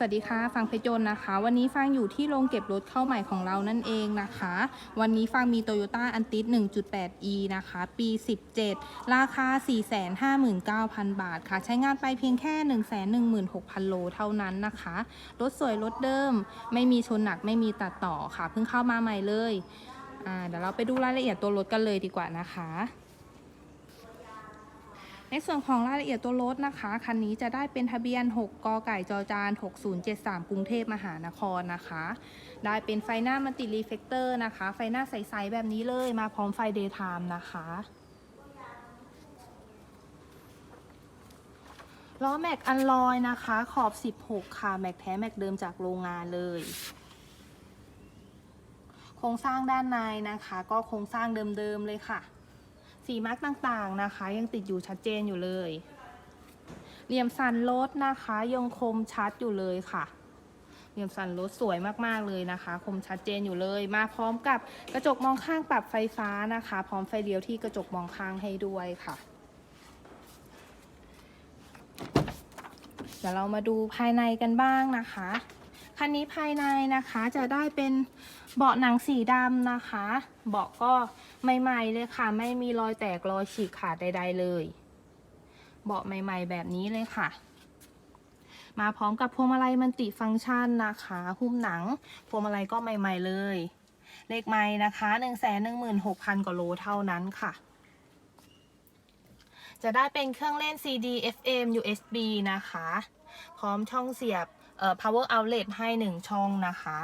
สวัสดีค่ะฟังเพชรนนะคะ วันนี้ฟังอยู่ที่โรงเก็บรถเข้าใหม่ของเรานั่นเองนะคะ วันนี้ฟังมี Toyota a n t i s 1.8e นะคะ ปี 17 ราคา 459,000 บาทค่ะ ใช้งานไปเพียงแค่ 116,000 โลเท่านั้นนะคะ รถสวยรถเดิม ไม่มีชนหนักไม่มีตัดต่อค่ะ เพิ่งเข้ามาใหม่เลย เดี๋ยวเราไปดูรายละเอียดตัวรถกันเลยดีกว่านะคะ ในส่วนของรายละเอียดตัวรถนะคะ คันนี้จะได้เป็นทะเบียน 6 กไก่จอจาน 6073 กรุงเทพมหานครนะคะ ได้เป็นไฟหน้ามันติรีเฟกเตอร์นะคะ ไฟหน้าใส ๆ แบบนี้เลยมาพร้อมไฟเดย์ไทม์นะคะล้อแม็กอันลอยนะคะ ขอบ 16 ค่ะ แม็กแท้แม็กเดิมจากโรงงานเลย โครงสร้างด้านในนะคะ ก็โครงสร้างเดิมๆเลยค่ะ สีมาร์กต่างๆนะคะ ยังติดอยู่ชัดเจนอยู่เลย เหลี่ยมสันรถนะคะยังคมชัดอยู่เลยค่ะ เหลี่ยมสันรถสวยมากๆเลยนะคะ คมชัดเจนอยู่เลย มาพร้อมกับกระจกมองข้างปรับไฟฟ้านะคะ พร้อมไฟเลี้ยวที่กระจกมองข้างให้ด้วยค่ะเดี๋ยวเรามาดูภายในกันบ้างนะคะ คันนี้ภายในนะคะจะได้เป็นเบาะหนังสีดำนะคะ เบาะก็ใหม่ๆเลยค่ะ ไม่มีรอยแตกรอยฉีกขาดใด ๆ เลย เบาะใหม่ ๆ แบบนี้เลยค่ะ มาพร้อมกับพวงมาลัยมันติฟังก์ชันนะคะ หุ้มหนังพวงมาลัยก็ใหม่ ๆ เลย เลขไม้นะคะ1 1 6 0 0 0กว่าโลเท่านั้นค่ะจะได้เป็นเครื่องเล่น CD FM USB นะคะ พร้อมช่องเสียบ power outlet ให้ 1 ช่องนะคะ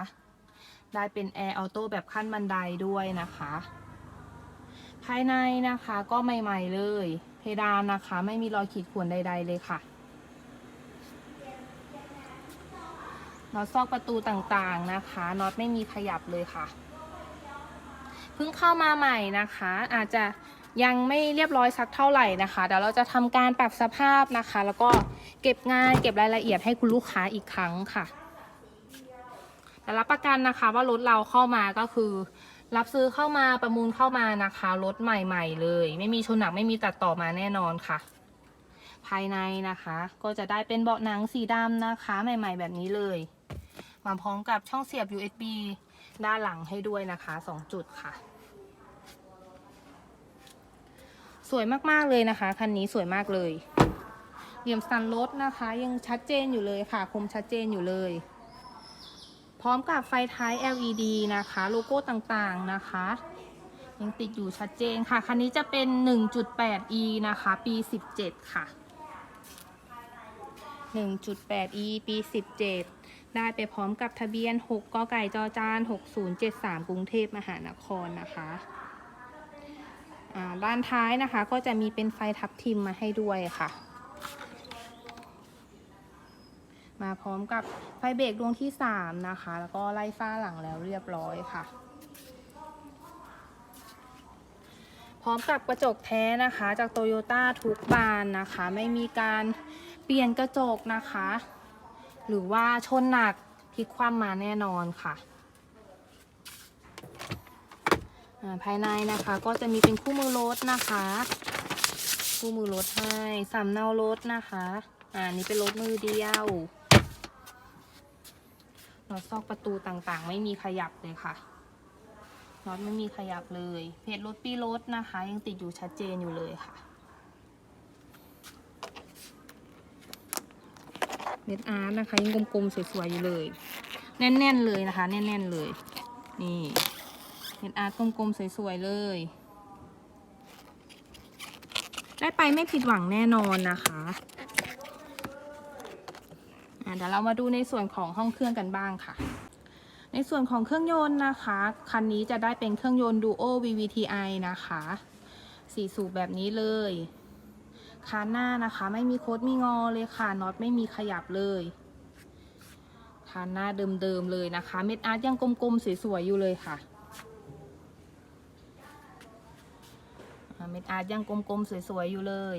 ได้เป็น air auto แบบขั้นบันไดด้วยนะคะ ภายในนะคะก็ใหม่ ๆ เลย เพดานนะคะ ไม่มีรอยขีดข่วนใด ๆ เลยค่ะน็อตซอกประตูต่างๆนะคะน็อตไม่มีขยับเลยค่ะ เพิ่งเข้ามาใหม่นะคะ อาจจะยังไม่เรียบร้อยสักเท่าไหร่นะคะ เดี๋ยวเราจะทำการปรับสภาพนะคะ แล้วก็เก็บงานเก็บรายละเอียดให้คุณลูกค้าอีกครั้งค่ะแต่รับประกันนะคะว่ารถเราเข้ามาก็คือ รับซื้อเข้ามาประมูลเข้ามานะคะรถใหม่ๆ เลย ไม่มีชนหนักไม่มีตัดต่อมาแน่นอนค่ะ ภายในนะคะ ก็จะได้เป็นเบาะหนังสีดำนะคะ ใหม่ ๆ แบบนี้เลย มาพร้อมกับช่องเสียบ USB ด้านหลังให้ด้วยนะคะสองจุดค่ะ ส วยมากๆเลยนะคะ คันนี้สวยมากเลย เหลี่ยมสันรถนะคะ ยังชัดเจนอยู่เลยค่ะ คมชัดเจนอยู่เลย พร้อมกับไฟท้าย LED นะคะ โลโก้ต่างๆนะคะ ยังติดอยู่ชัดเจนค่ะ คันนี้จะเป็น 1.8e นะคะ ปี 17 ค่ะ 1.8e ปี 17 ได้ไปพร้อมกับทะเบียน 6กไก่จอจาน 6073 กรุงเทพมหานครนะคะ ด้านท้ายนะคะก็จะมีเป็นไฟทับทิมมาให้ด้วยค่ะ มาพร้อมกับไฟเบรกดวงที่ 3 นะคะ แล้วก็ไล่ฟ้าหลังแล้วเรียบร้อยค่ะ พร้อมกับกระจกแท้นะคะ จากโตโยต้าทุกบานนะคะ ไม่มีการเปลี่ยนกระจกนะคะ หรือว่าชนหนักพลิกคว่ำมาแน่นอนค่ะ อ่า ภายในนะคะก็จะมีเป็นคู่มือรถนะคะ คู่มือรถให้สำเนารถนะคะอ่านี่เป็นรถมือเดียวน็อตซอกประตูต่างๆ ไม่มีขยับเลยค่ะน็อตไม่มีขยับเลย เพจรถปีรถนะคะ ยังติดอยู่ชัดเจนอยู่เลยค่ะ เม็ดอาร์ตนะคะ ยังกลมๆสวยๆอยู่เลย แน่นๆเลยนะคะ แน่นๆเลย นี่ เห็นอาร์ตกลมๆสวยๆเลย ได้ไปไม่ผิดหวังแน่นอนนะคะะเดี๋ยวเรามาดูในส่วนของห้องเครื่องกันบ้างค่ะ ในส่วนของเครื่องยนต์นะคะ คันนี้จะได้เป็นเครื่องยนต์ Duo VVTi นะคะสี่สูบแบบนี้เลยคานหน้านะคะ ไม่มีโคดมีงอเลยค่ะน็อตไม่มีขยับเลยคานหน้าเดิมๆเลยนะคะ เม็ดอาร์ตยังกลมๆสวยๆอยู่เลยค่ะ อ่า เม็ดอาร์ตยังกลมๆสวยๆอยู่เลย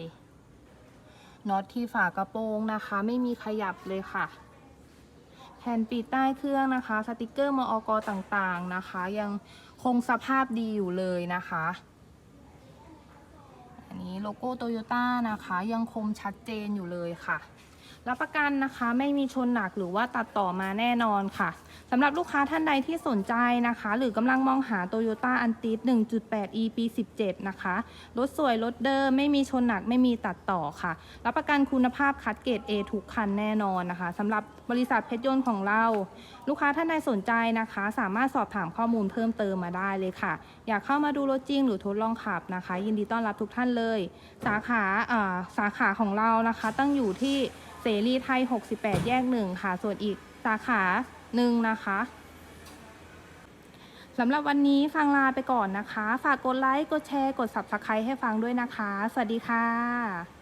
น็อตที่ฝากระโปรงนะคะ ไม่มีขยับเลยค่ะ แผ่นปิดใต้เครื่องนะคะ สติกเกอร์มอกต่างๆนะคะ ยังคงสภาพดีอยู่เลยนะคะ อันนี้โลโก้โตโยต้านะคะยังคมชัดเจนอยู่เลยค่ะ รับประกันนะคะไม่มีชนหนักหรือว่าตัดต่อมาแน่นอนค่ะ สำหรับลูกค้าท่านใดที่สนใจนะคะ หรือกำลังมองหา Toyota a n t i s 1.8 e ปี 17 นะคะ รถสวยรถเดิม ไม่มีชนหนักไม่มีตัดต่อค่ะ รับประกันคุณภาพคัดเกรด A ทุกคันแน่นอนนะคะสำหรับบริษัทเพชรยนต์ของเรา ลูกค้าท่านใดสนใจนะคะ สามารถสอบถามข้อมูลเพิ่มเติมมาได้เลยค่ะ อยากเข้ามาดูรถจริงหรือทดลองขับนะคะ ยินดีต้อนรับทุกท่านเลย สาขาสาขาของเรานะคะ ตั้งอยู่ที่เสรีไทย 68 แยกหนึ่งค่ะ ส่วนอีกสาขา หนึ่งนะคะสำหรับวันนี้ฟังลาไปก่อนนะคะ ฝากกดไลค์ กดแชร์ กด Subscribe ให้ฟังด้วยนะคะ สวัสดีค่ะ